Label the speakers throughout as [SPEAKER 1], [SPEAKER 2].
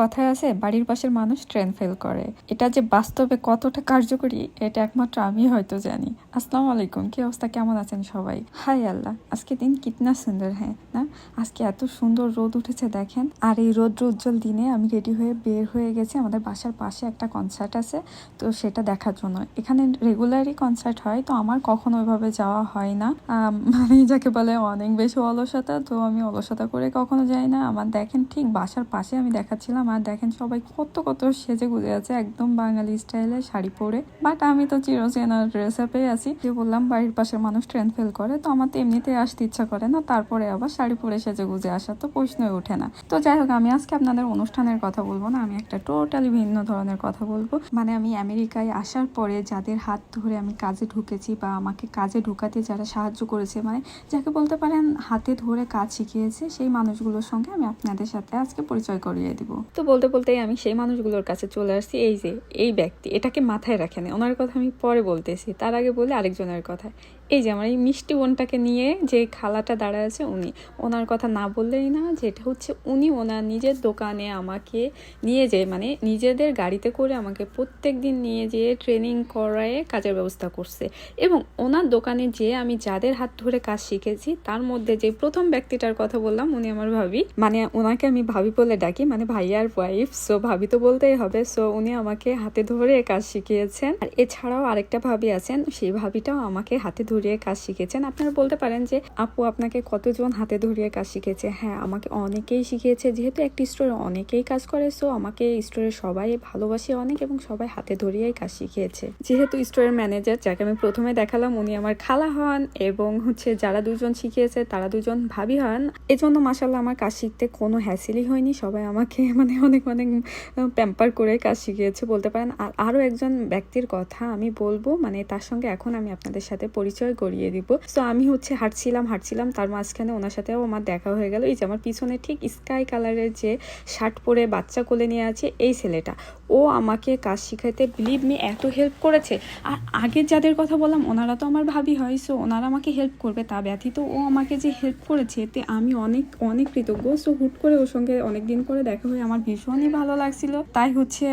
[SPEAKER 1] কথায় আছে, বাড়ির পাশের মানুষ ট্রেন ফেল করে। এটা যে বাস্তবে কতটা কার্যকরী, এটা একমাত্র আমি হয়তো জানি। আসসালামু আলাইকুম, কি অবস্থা? কেমন আছেন সবাই? হাই আল্লাহ, আজকে দিন কিতনা সুন্দর হ্যাঁ না? আজকে এত সুন্দর রোদ উঠেছে, দেখেন। আর এই রোদ্র উজ্জ্বল দিনে আমি রেডি হয়ে বের হয়ে গেছি। আমাদের বাসার পাশে একটা কনসার্ট আছে, তো সেটা দেখার জন্য। এখানে রেগুলারই কনসার্ট হয়, তো আমার কখনো ওইভাবে যাওয়া হয় না। মানে যাকে বলে অনেক বেশি অলসতা, তো আমি অলসতা করে কখনো যাই না। আমার দেখেন ঠিক বাসার পাশে আমি দেখাচ্ছিলাম আর দেখেন সবাই কত কত সেজে গুজে আছে, একদম বাঙালি স্টাইলে শাড়ি পরে। বাট আমি তো চিরচেনা ড্রেস আপে আছি। যে বললাম বাড়ির পাশের মানুষ ট্রেন ফেল করে, তো আমার তো এমনিতে আসতে ইচ্ছা করে না, তারপরে আবার শাড়ি পরে সেজে গুজে আসা তো প্রশ্নই ওঠে না। তো যাই হোক, আমি আজকে আপনাদের অনুষ্ঠানের কথা বলব না, আমি একটা টোটালি ভিন্ন ধরনের কথা বলব। মানে আমি আমেরিকায় আসার পরে যাদের হাত ধরে আমি কাজে ঢুকেছি বা আমাকে কাজে ঢুকাতে যারা সাহায্য করেছে মানে যাকে বলতে পারেন হাতে ধরে কাজ শিখিয়েছে, সেই মানুষগুলোর সঙ্গে আমি আপনাদের সাথে আজকে পরিচয় করিয়ে দিব। তো বলতে বলতেই আমি সেই মানুষগুলোর কাছে চলে আসছি, এই যে, এই ব্যক্তি। এটাকে মাথায় রাখেন ওনার কথা আমি পরে বলতেছি। তার আগে বলে আরেকজনের কথা। এই যে, আমার এই মিষ্টি বোনটাকে নিয়ে যে খালাটা দাঁড়ায় আছে, উনি। ওনার কথা না বললেই না যে এটা হচ্ছে উনি ওনার নিজের দোকানে আমাকে নিয়ে যেয়ে মানে নিজেদের গাড়িতে করে আমাকে প্রত্যেক দিন নিয়ে যেয়ে ট্রেনিং করায় কাজের ব্যবস্থা করছে। এবং ওনার দোকানে যেয়ে আমি যাদের হাত ধরে কাজ শিখেছি, তার মধ্যে যে প্রথম ব্যক্তিটার কথা বললাম, উনি আমার ভাবি। মানে ওনাকে আমি ভাবি বলে ডাকি। মানে ভাইয়ার ওয়াইফ সো ভাবি তো বলতেই হবে সো উনি আমাকে হাতে ধরে কাজ শিখিয়েছেন। আর এছাড়াও আরেকটা ভাবি আছেন, সেই ভাবিটাও আমাকে হাতে ধরিয়ে কাজ শিখেছেন আপনারা বলতে পারেন যে, আপু, আপনাকে কতজন হাতে ধরিয়ে কাজ শিখেছে হ্যাঁ আমাকে অনেকেই শিখিয়েছে, যেহেতু একটি স্টোরে অনেকেই কাজ করে সো আমাকে স্টোরে সবাই ভালোবাসে অনেক এবং সবাই হাতে ধরিয়েই কাজ শিখিয়েছে। যেহেতু স্টোরের ম্যানেজার যাকে আমি প্রথমে দেখালাম, উনি আমার খালা হন এবং হচ্ছে যারা দুজন শিখিয়েছে, তারা দুজন ভাবি হন। এজন্য মাসাল্লাহ আমার কাজ শিখতে কোনো হ্যাসিলই হয়নি, সবাই আমাকে মানে অনেক অনেক প্যাম্পার করে কাজ শিখিয়েছে। বলতে পারেন আর আরও একজন ব্যক্তির কথা আমি বলব মানে তার সঙ্গে এখন আমি আপনাদের সাথে পরিচয় করিয়ে দিব। তো আমি হচ্ছে হাঁটছিলাম হাঁটছিলাম, তার মাঝখানে ওনার সাথেও আমার দেখা হয়ে গেল। এই যে আমার পিছনে ঠিক স্কাই কালারের যে শার্ট পরে বাচ্চা কোলে নিয়ে আছে, এই ছেলেটা। ও আমাকে কাজ শিখাইতে বিলিভ মি এত হেল্প করেছে। আর আগে যাদের কথা বললাম, ওনারা তো আমার ভাবি হয় সো ওনারা আমাকে হেল্প করবে, তা ব্যতীত ও আমাকে যে হেল্প করেছে, এতে আমি অনেক অনেক কৃতজ্ঞ। সো হুট করে ওর সঙ্গে অনেক দিন করে দেখা হয়ে আমার ভীষণই ভালো লাগছিল। তাই হচ্ছে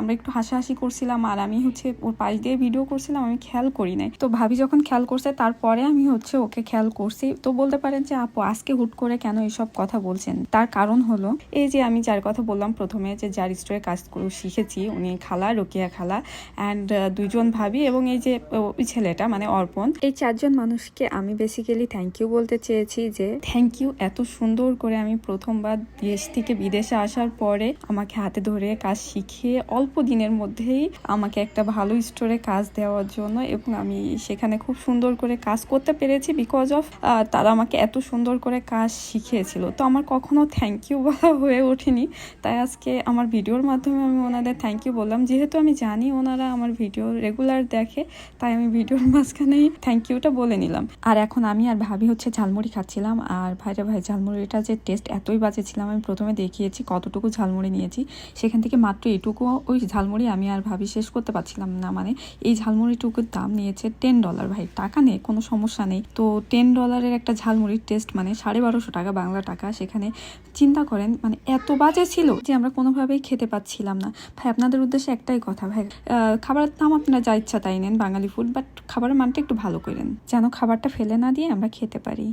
[SPEAKER 1] আমরা একটু হাসাহাসি করছিলাম আর আমি হচ্ছে ওর পাশ দিয়ে ভিডিও করছিলাম, আমি খেয়াল করি নাই। তো ভাবি যখন খেয়াল করছে, তারপরে আমি হচ্ছে ওকে খেয়াল করছি। তো বলতে পারেন যে, আপু, আজকে হুট করে কেন এইসব কথা বলছেন? তার কারণ হলো, এই যে আমি যার কথা বললাম প্রথমে, যে যার স্টোরে কাজ শিখেছি, উনি খালা, রোকিয়া খালা অ্যান্ড দুইজন ভাবি এবং এই যে ওই ছেলেটা মানে অর্পণ। এই চারজন মানুষকে আমি বেসিক্যালি থ্যাংক ইউ বলতে চেয়েছি যে থ্যাংক ইউ এত সুন্দর করে আমি প্রথমবার দেশ থেকে বিদেশে আসার পরে আমাকে হাতে ধরে কাজ শিখিয়ে অল্প দিনের মধ্যেই আমাকে একটা ভালো স্টোরে কাজ দেওয়ার জন্য এবং আমি সেখানে খুব সুন্দর করে কাজ করতে পেরেছি বিকজ অফ তারা আমাকে এত সুন্দর করে কাজ শিখিয়েছিল। তো আমার কখনো থ্যাংক ইউ বলা হয়ে ওঠেনি। তাই আজকে আমার ভিডিওর মাধ্যমে আমি ওনাদের থ্যাংক ইউ বললাম। যেহেতু আমি জানি ওনারা আমার ভিডিও রেগুলার দেখে, তাই আমি ভিডিওর মাঝখানেই থ্যাংক ইউটা বলে নিলাম। আর এখন আমি আর ভাবি হচ্ছে ঝালমুড়ি খাচ্ছিলাম। আর ভাইরা ভাই, ঝালমুড়িটা যে টেস্ট এতই বাজে ছিলাম, আমি প্রথমে দেখিয়েছি কতটুকু ঝালমুড়ি নিয়েছি। সেখান থেকে মাত্র এটুকু ওই ঝালমুড়ি আমি আর ভাবি শেষ করতে পারছিলাম না। মানে এই ঝালমুড়িটুকুর দাম নিয়েছে টেন ডলার ভাই। টাকা নেই, কোনো সমস্যা নেই। তো টেন ডলারের একটা ঝালমুড়ির টেস্ট মানে সাড়ে বারোশো টাকা বাংলা টাকা। সেখানে চিন্তা করেন মানে এত বাজে ছিল যে আমরা কোনোভাবেই খেতে পাচ্ছিলাম না। ভাই, আপনাদের উদ্দেশ্যে একটাই কথা ভাই। খাবারের দাম আপনারা যা ইচ্ছা তাই নেন বাঙালি ফুড বাট খাবারের মানটা একটু ভালো করেন। যেন খাবারটা ফেলে না দিয়ে আমরা খেতে পারি।